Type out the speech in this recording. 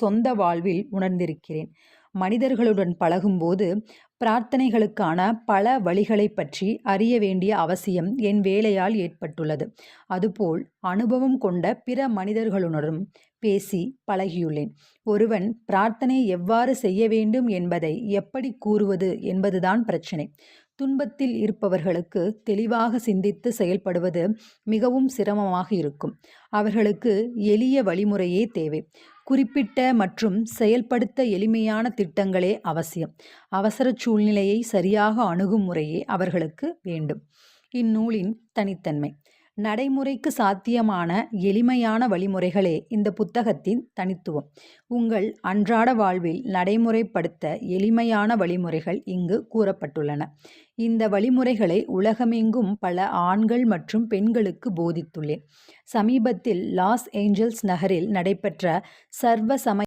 சொந்த வாழ்வில் உணர்ந்திருக்கிறேன். மனிதர்களுடன் பழகும்போது பிரார்த்தனைகளுக்கான பல வழிகளைப் பற்றி அறிய வேண்டிய அவசியம் என் வேலையால் ஏற்பட்டுள்ளது. அதுபோல் அனுபவம் கொண்ட பிற மனிதர்களுடனும் பேசி பழகியுள்ளேன். ஒருவன் பிரார்த்தனை எவ்வாறு செய்ய வேண்டும் என்பதை எப்படி கூறுவது என்பதுதான் பிரச்சினை. துன்பத்தில் இருப்பவர்களுக்கு தெளிவாக சிந்தித்து செயல்படுவது மிகவும் சிரமமாக இருக்கும். அவர்களுக்கு எளிய வழிமுறையே தேவை. குறிப்பிட்ட மற்றும் செயல்படுத்த எளிமையான திட்டங்களே அவசியம். அவசர சூழ்நிலையை சரியாக அணுகும் முறையே அவர்களுக்கு வேண்டும். இந்நூலின் தனித்தன்மை. நடைமுறைக்கு சாத்தியமான எளிமையான வழிமுறைகளே இந்த புத்தகத்தின் தனித்துவம். உங்கள் அன்றாட வாழ்வில் நடைமுறைப்படுத்த எளிமையான வழிமுறைகள் இங்கு கூறப்பட்டுள்ளன. இந்த வழிமுறைகளை உலகமெங்கும் பல ஆண்கள் மற்றும் பெண்களுக்கு போதித்துள்ளேன். சமீபத்தில் லாஸ் ஏஞ்சல்ஸ் நகரில் நடைபெற்ற சர்வ சமய